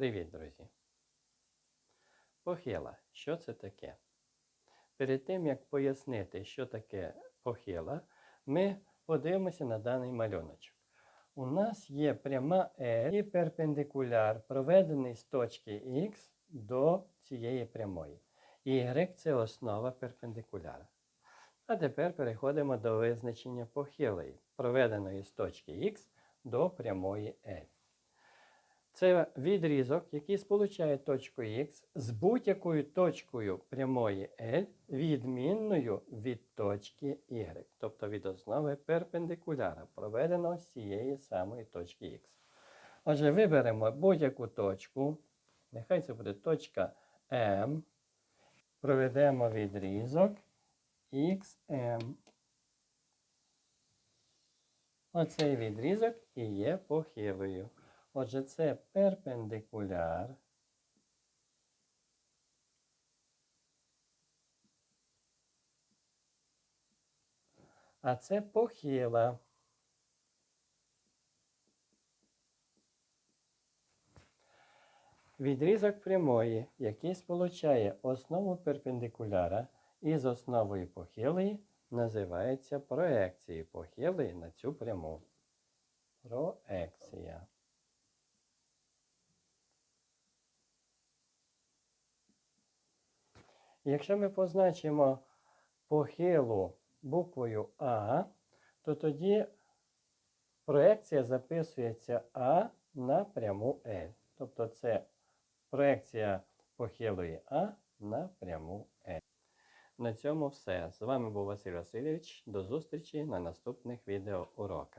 Привіт, друзі! Похила. Що це таке? Перед тим, як пояснити, що таке похила, ми подивимося на даний малюночок. У нас є пряма L і перпендикуляр, проведений з точки X до цієї прямої. Y це основа перпендикуляра. А тепер переходимо до визначення похилої, проведеної з точки X до прямої L. Це відрізок, який сполучає точку Х з будь-якою точкою прямої L, відмінною від точки Y, тобто від основи перпендикуляра, проведеного з цієї самої точки Х. Отже, виберемо будь-яку точку, нехай це буде точка М, проведемо відрізок XM. Оцей відрізок і є похилою. Отже, це перпендикуляр. А це похила. Відрізок прямої, який сполучає основу перпендикуляра із основою похилої, називається проекцією похилої на цю пряму. Проекція. Якщо ми позначимо похилу буквою А, то тоді проекція записується А на пряму L. Тобто це проекція похилої А на пряму L. На цьому все. З вами був Василь Васильович. До зустрічі на наступних відеоуроках.